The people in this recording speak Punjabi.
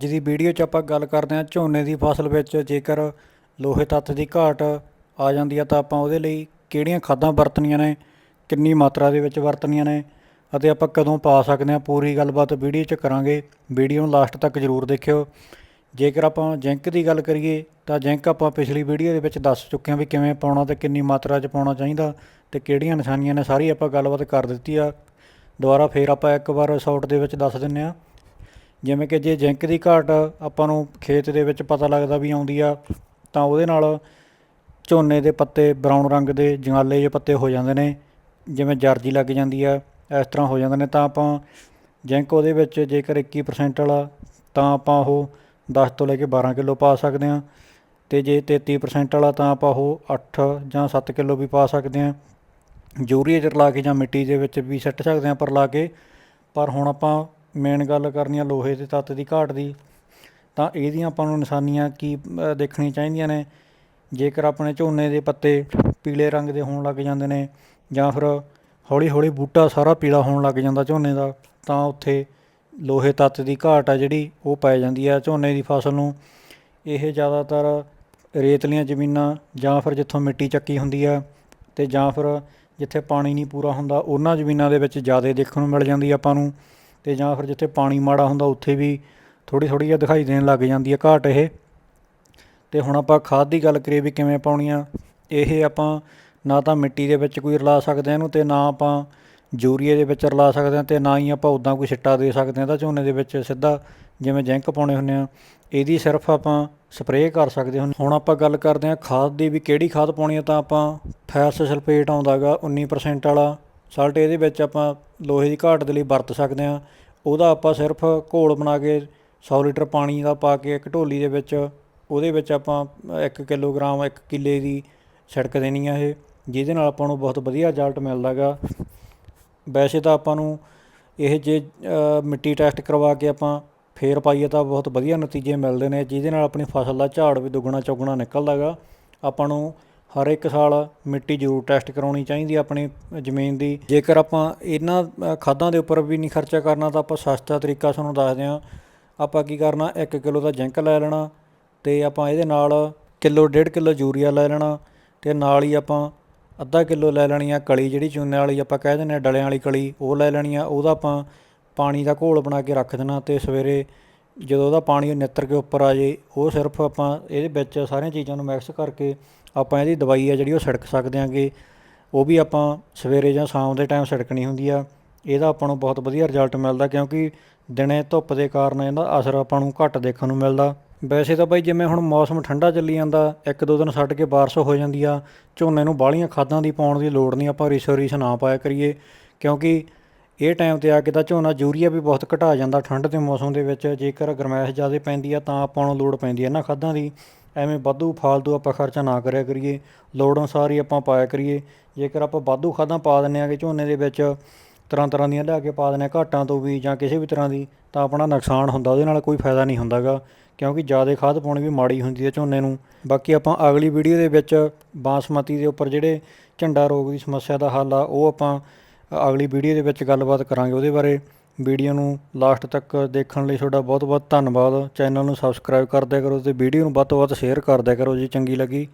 ਜਿਹਦੀ ਵੀਡੀਓ 'ਚ ਆਪਾਂ ਗੱਲ ਕਰਦੇ ਹਾਂ, ਝੋਨੇ ਦੀ ਫਸਲ ਵਿੱਚ ਜੇਕਰ ਲੋਹੇ ਤੱਤ ਦੀ ਘਾਟ ਆ ਜਾਂਦੀ ਆ, ਤਾਂ ਆਪਾਂ ਉਹਦੇ ਲਈ ਕਿਹੜੀਆਂ ਖਾਦਾਂ ਵਰਤਣੀਆਂ ਨੇ, ਕਿੰਨੀ ਮਾਤਰਾ ਦੇ ਵਿੱਚ ਵਰਤਣੀਆਂ ਨੇ ਅਤੇ ਆਪਾਂ ਕਦੋਂ ਪਾ ਸਕਦੇ ਹਾਂ, ਪੂਰੀ ਗੱਲਬਾਤ ਵੀਡੀਓ 'ਚ ਕਰਾਂਗੇ। ਵੀਡੀਓ ਨੂੰ ਲਾਸਟ ਤੱਕ ਜ਼ਰੂਰ ਦੇਖਿਓ। ਜੇਕਰ ਆਪਾਂ ਜਿੰਕ ਦੀ ਗੱਲ ਕਰੀਏ, ਤਾਂ ਜਿੰਕ ਆਪਾਂ ਪਿਛਲੀ ਵੀਡੀਓ ਦੇ ਵਿੱਚ ਦੱਸ ਚੁੱਕੇ ਹਾਂ ਵੀ ਕਿਵੇਂ ਪਾਉਣਾ ਤੇ ਕਿੰਨੀ ਮਾਤਰਾ 'ਚ ਪਾਉਣਾ ਚਾਹੀਦਾ ਤੇ ਕਿਹੜੀਆਂ ਨਿਸ਼ਾਨੀਆਂ ਨੇ, ਸਾਰੀ ਆਪਾਂ ਗੱਲਬਾਤ ਕਰ ਦਿੱਤੀ ਆ। ਦੁਬਾਰਾ ਫੇਰ ਆਪਾਂ ਇੱਕ ਵਾਰ ਸ਼ਾਰਟ ਦੇ ਵਿੱਚ ਦੱਸ ਦਿੰਨੇ ਆ ਜਿਵੇਂ ਕਿ ਜੇ ਜਿੰਕ ਦੀ ਘਾਟ ਆਪਾਂ ਨੂੰ ਖੇਤ ਦੇ ਵਿੱਚ ਪਤਾ ਲੱਗਦਾ ਵੀ ਆਉਂਦੀ ਆ, ਤਾਂ ਉਹਦੇ ਨਾਲ ਝੋਨੇ ਦੇ ਪੱਤੇ ਬਰਾਊਨ ਰੰਗ ਦੇ, ਜੰਗਾਲੇ ਜਿਹੇ ਪੱਤੇ ਹੋ ਜਾਂਦੇ ਨੇ, ਜਿਵੇਂ ਜਰਜੀ ਲੱਗ ਜਾਂਦੀ ਆ, ਇਸ ਤਰ੍ਹਾਂ ਹੋ ਜਾਂਦੇ ਨੇ, ਤਾਂ ਆਪਾਂ ਜਿੰਕ ਉਹਦੇ ਵਿੱਚ ਜੇਕਰ 21% ਵਾਲਾ, ਤਾਂ ਆਪਾਂ ਉਹ 10 ਤੋਂ ਲੈ ਕੇ 12 ਕਿਲੋ ਪਾ ਸਕਦੇ ਹਾਂ, ਤੇ ਜੇ 33% ਵਾਲਾ ਤਾਂ ਆਪਾਂ ਉਹ 8 ਜਾਂ 7 ਕਿਲੋ ਵੀ ਪਾ ਸਕਦੇ ਹਾਂ। ਯੂਰੀਆ 'ਚ ਰਲਾ ਕੇ ਜਾਂ ਮਿੱਟੀ ਦੇ ਵਿੱਚ ਵੀ ਸਿੱਟ ਸਕਦੇ ਹਾਂ ਪਰ ਲਾ ਕੇ, ਪਰ ਹੁਣ ਆਪਾਂ ਮੇਨ ਗੱਲ ਕਰਨੀ ਆ ਲੋਹੇ ਦੇ ਤੱਤ ਦੀ ਘਾਟ ਦੀ, ਤਾਂ ਇਹਦੀਆਂ ਆਪਾਂ ਨੂੰ ਨਿਸ਼ਾਨੀਆਂ ਕੀ ਦੇਖਣੀਆਂ ਚਾਹੀਦੀਆਂ ਨੇ। ਜੇਕਰ ਆਪਣੇ ਝੋਨੇ ਦੇ ਪੱਤੇ ਪੀਲੇ ਰੰਗ ਦੇ ਹੋਣ ਲੱਗ ਜਾਂਦੇ ਨੇ ਜਾਂ ਫਿਰ ਹੌਲੀ ਹੌਲੀ ਬੂਟਾ ਸਾਰਾ ਪੀਲਾ ਹੋਣ ਲੱਗ ਜਾਂਦਾ ਝੋਨੇ ਦਾ, ਤਾਂ ਉੱਥੇ ਲੋਹੇ ਤੱਤ ਦੀ ਘਾਟ ਆ ਜਿਹੜੀ, ਉਹ ਪੈ ਜਾਂਦੀ ਆ ਝੋਨੇ ਦੀ ਫਸਲ ਨੂੰ। ਇਹ ਜ਼ਿਆਦਾਤਰ ਰੇਤਲੀਆਂ ਜ਼ਮੀਨਾਂ ਜਾਂ ਫਿਰ ਜਿੱਥੋਂ ਮਿੱਟੀ ਚੱਕੀ ਹੁੰਦੀ ਆ ਤੇ ਜਾਂ ਫਿਰ ਜਿੱਥੇ ਪਾਣੀ ਨਹੀਂ ਪੂਰਾ ਹੁੰਦਾ, ਉਹਨਾਂ ਜ਼ਮੀਨਾਂ ਦੇ ਵਿੱਚ ਜ਼ਿਆਦਾ ਦੇਖਣ ਨੂੰ ਮਿਲ ਜਾਂਦੀ ਆਪਾਂ ਨੂੰ। ਤੇ ਜਾਂ ਫਿਰ ਜਿੱਥੇ ਪਾਣੀ ਮਾੜਾ ਹੁੰਦਾ ਉੱਥੇ ਵੀ ਥੋੜੀ ਥੋੜੀ ਜਿਹਾ ਦਿਖਾਈ ਦੇਣ ਲੱਗ ਜਾਂਦੀ ਹੈ ਘਾਟ ਇਹ। ਤੇ ਹੁਣ ਆਪਾਂ ਖਾਦ ਦੀ ਗੱਲ ਕਰੀਏ ਵੀ ਕਿਵੇਂ ਪਾਉਣੀ ਆ, ਇਹ ਆਪਾਂ ਨਾ ਤਾਂ ਮਿੱਟੀ ਦੇ ਵਿੱਚ ਕੋਈ ਰਲਾ ਸਕਦੇ ਹਾਂ ਇਹਨੂੰ ਤੇ ਨਾ ਆਪਾਂ ਯੂਰੀਏ ਦੇ ਵਿੱਚ ਰਲਾ ਸਕਦੇ ਹਾਂ ਤੇ ਨਾ ਹੀ ਆਪਾਂ ਉਦਾਂ ਕੋਈ ਸਿੱਟਾ ਦੇ ਸਕਦੇ ਹਾਂ ਤਾਂ ਝੋਨੇ ਦੇ ਵਿੱਚ ਸਿੱਧਾ ਜਿਵੇਂ ਜਿੰਕ ਪਾਉਣੇ ਹੁੰਦੇ ਆ, ਇਹਦੀ ਸਿਰਫ ਆਪਾਂ ਸਪਰੇਅ ਕਰ ਸਕਦੇ ਹਾਂ ਹੁਣ ਆਪਾਂ ਗੱਲ ਕਰਦੇ ਹਾਂ ਖਾਦ ਦੀ ਵੀ ਕਿਹੜੀ ਖਾਦ ਪਾਉਣੀ ਹੈ ਤਾਂ ਆਪਾਂ ਫੈਸ ਸਲਫੇਟ ਆਉਂਦਾਗਾ 19% ਵਾਲਾ ਸਾਲਟ ਇਹਦੇ ਵਿੱਚ ਆਪਾਂ ਲੋਹੇ ਦੀ ਘਾਟ ਦੇ ਲਈ ਵਰਤ ਸਕਦੇ ਹਾਂ। ਉਹਦਾ ਆਪਾਂ ਸਿਰਫ ਘੋਲ ਬਣਾ ਕੇ 100 ਲੀਟਰ ਪਾਣੀ ਦਾ ਪਾ ਕੇ ਇੱਕ ਢੋਲੀ ਦੇ ਵਿੱਚ, ਉਹਦੇ ਵਿੱਚ ਆਪਾਂ 1 ਕਿਲੋਗ੍ਰਾਮ 1 ਕਿੱਲੇ ਦੀ ਛਿੜਕ ਦੇਣੀ ਆ ਇਹ, ਜਿਹਦੇ ਨਾਲ ਆਪਾਂ ਨੂੰ ਬਹੁਤ ਵਧੀਆ ਰਿਜ਼ਲਟ ਮਿਲਦਾਗਾ ਵੈਸੇ ਤਾਂ ਆਪਾਂ ਨੂੰ ਇਹ ਜੇ ਮਿੱਟੀ ਟੈਸਟ ਕਰਵਾ ਕੇ ਆਪਾਂ ਫੇਰ ਪਾਈਏ ਤਾਂ ਬਹੁਤ ਵਧੀਆ ਨਤੀਜੇ ਮਿਲਦੇ ਨੇ, ਜਿਹਦੇ ਨਾਲ ਆਪਣੀ ਫਸਲ ਦਾ ਝਾੜ ਵੀ ਦੁੱਗਣਾ ਚੌਗਣਾ ਨਿਕਲਦਾਗਾ ਆਪਾਂ ਨੂੰ ਹਰ ਇੱਕ ਸਾਲ ਮਿੱਟੀ ਜ਼ਰੂਰ ਟੈਸਟ ਕਰਾਉਣੀ ਚਾਹੀਦੀ ਆ ਆਪਣੀ ਜ਼ਮੀਨ ਦੀ। ਜੇਕਰ ਆਪਾਂ ਇਹਨਾਂ ਖਾਦਾਂ ਦੇ ਉੱਪਰ ਵੀ ਨਹੀਂ ਖਰਚਾ ਕਰਨਾ, ਤਾਂ ਆਪਾਂ ਸਸਤਾ ਤਰੀਕਾ ਤੁਹਾਨੂੰ ਦੱਸਦੇ ਹਾਂ। ਆਪਾਂ ਕੀ ਕਰਨਾ 1 ਕਿਲੋ ਦਾ ਜਿੰਕ ਲੈ ਲੈਣਾ ਤੇ ਆਪਾਂ ਇਹਦੇ ਨਾਲ ਕਿਲੋ, ਡੇਢ ਕਿਲੋ ਯੂਰੀਆ ਲੈ ਲੈਣਾ ਤੇ ਨਾਲ ਹੀ ਆਪਾਂ ਅੱਧਾ ਕਿਲੋ ਲੈ ਲੈਣੀ ਆ ਕਲੀ ਜਿਹੜੀ ਚੂਨੇ ਵਾਲੀ ਆਪਾਂ ਕਹਿ ਦਿੰਦੇ ਆ ਡਲਿਆਂ ਵਾਲੀ ਕਲੀ, ਉਹ ਲੈ ਲੈਣੀ ਆ। ਉਹਦਾ ਆਪਾਂ ਪਾਣੀ ਦਾ ਘੋਲ ਬਣਾ ਕੇ ਰੱਖ ਦੇਣਾ ਤੇ ਸਵੇਰੇ ਜਦੋਂ ਉਹਦਾ ਪਾਣੀ ਨਿੱਤਰ ਕੇ ਉੱਪਰ ਆ ਜੇ, ਉਹ ਸਿਰਫ ਆਪਾਂ ਇਹਦੇ ਵਿੱਚ ਸਾਰੀਆਂ ਚੀਜ਼ਾਂ ਨੂੰ ਮਿਕਸ ਕਰਕੇ ਆਪਾਂ ਇਹਦੀ ਦਵਾਈ ਆ ਜਿਹੜੀ ਉਹ ਛਿੜਕ ਸਕਦੇ ਆਂਗੇ ਉਹ ਵੀ ਆਪਾਂ ਸਵੇਰੇ ਜਾਂ ਸ਼ਾਮ ਦੇ ਟਾਈਮ ਛਿੜਕਣੀ ਹੁੰਦੀ ਆ। ਇਹਦਾ ਆਪਾਂ ਨੂੰ ਬਹੁਤ ਵਧੀਆ ਰਿਜ਼ਲਟ ਮਿਲਦਾ ਕਿਉਂਕਿ ਦਿਨੇ ਧੁੱਪ ਦੇ ਕਾਰਨ ਇਹਦਾ ਅਸਰ ਆਪਾਂ ਨੂੰ ਘੱਟ ਦੇਖਣ ਨੂੰ ਮਿਲਦਾ। ਵੈਸੇ ਤਾਂ ਬਾਈ ਜਿਵੇਂ ਹੁਣ ਮੌਸਮ ਠੰਡਾ ਚੱਲੀ ਜਾਂਦਾ, ਇੱਕ ਦੋ ਦਿਨ ਛੱਡ ਕੇ ਬਾਰਿਸ਼ ਹੋ ਜਾਂਦੀ ਆ, ਝੋਨੇ ਨੂੰ ਬਾਹਲੀਆਂ ਖਾਦਾਂ ਦੀ ਪਾਉਣ ਦੀ ਲੋੜ ਨਹੀਂ, ਆਪਾਂ ਰਿਸੋ ਰਿਸ ਨਾ ਪਾਇਆ ਕਰੀਏ। ਕਿਉਂਕਿ ਇਹ ਟਾਈਮ ਤੇ ਆ ਕੇ ਤਾਂ ਝੋਨਾ ਯੂਰੀਆ ਵੀ ਬਹੁਤ ਘਟਾ ਜਾਂਦਾ ਠੰਡ ਦੇ ਮੌਸਮ ਦੇ ਵਿੱਚ, ਜੇਕਰ ਗਰਮੈਸ਼ ਜ਼ਿਆਦਾ ਪੈਂਦੀ ਆ ਤਾਂ ਆਪਾਂ ਨੂੰ ਲੋੜ ਪੈਂਦੀ ਆ ਨਾ ਖਾਦਾਂ ਦੀ। ਐਵੇਂ ਵਾਧੂ ਫਾਲਤੂ ਆਪਾਂ ਖਰਚਾ ਨਾ ਕਰਿਆ ਕਰੀਏ, ਲੋੜ ਅਨੁਸਾਰ ਹੀ ਆਪਾਂ ਪਾਇਆ ਕਰੀਏ। ਜੇਕਰ ਆਪਾਂ ਵਾਧੂ ਖਾਦਾਂ ਪਾ ਦਿੰਨੇ ਆ ਕਿ ਝੋਨੇ ਦੇ ਵਿੱਚ ਤਰ੍ਹਾਂ ਤਰ੍ਹਾਂ ਦੀਆਂ ਲਿਆ ਕੇ ਪਾ ਦਿੰਦੇ ਹਾਂ, ਘਾਟਾਂ ਤੋਂ ਵੀ ਜਾਂ ਕਿਸੇ ਵੀ ਤਰ੍ਹਾਂ ਦੀ, ਤਾਂ ਆਪਣਾ ਨੁਕਸਾਨ ਹੁੰਦਾ, ਉਹਦੇ ਨਾਲ ਕੋਈ ਫਾਇਦਾ ਨਹੀਂ ਹੁੰਦਾਗਾ। ਕਿਉਂਕਿ ਜ਼ਿਆਦਾ ਖਾਦ ਪਾਉਣੀ ਵੀ ਮਾੜੀ ਹੁੰਦੀ ਹੈ ਝੋਨੇ ਨੂੰ। ਬਾਕੀ ਆਪਾਂ ਅਗਲੀ ਵੀਡੀਓ ਦੇ ਵਿੱਚ ਬਾਸਮਤੀ ਦੇ ਉੱਪਰ ਜਿਹੜੇ ਝੰਡਾ ਰੋਗ ਦੀ ਸਮੱਸਿਆ ਦਾ ਹੱਲ ਆ, ਉਹ ਆਪਾਂ ਅਗਲੀ ਵੀਡੀਓ ਦੇ ਵਿੱਚ ਗੱਲਬਾਤ ਕਰਾਂਗੇ ਉਹਦੇ ਬਾਰੇ। ਵੀਡੀਓ ਨੂੰ ਲਾਸਟ ਤੱਕ ਦੇਖਣ ਲਈ ਤੁਹਾਡਾ ਬਹੁਤ ਬਹੁਤ ਧੰਨਵਾਦ। ਚੈਨਲ ਨੂੰ ਸਬਸਕ੍ਰਾਈਬ ਕਰ ਦਿਆ ਕਰੋ ਤੇ ਵੀਡੀਓ ਨੂੰ ਵੱਧ ਤੋਂ ਵੱਧ ਸ਼ੇਅਰ ਕਰ ਦਿਆ ਕਰੋ ਜੇ ਚੰਗੀ ਲੱਗੀ।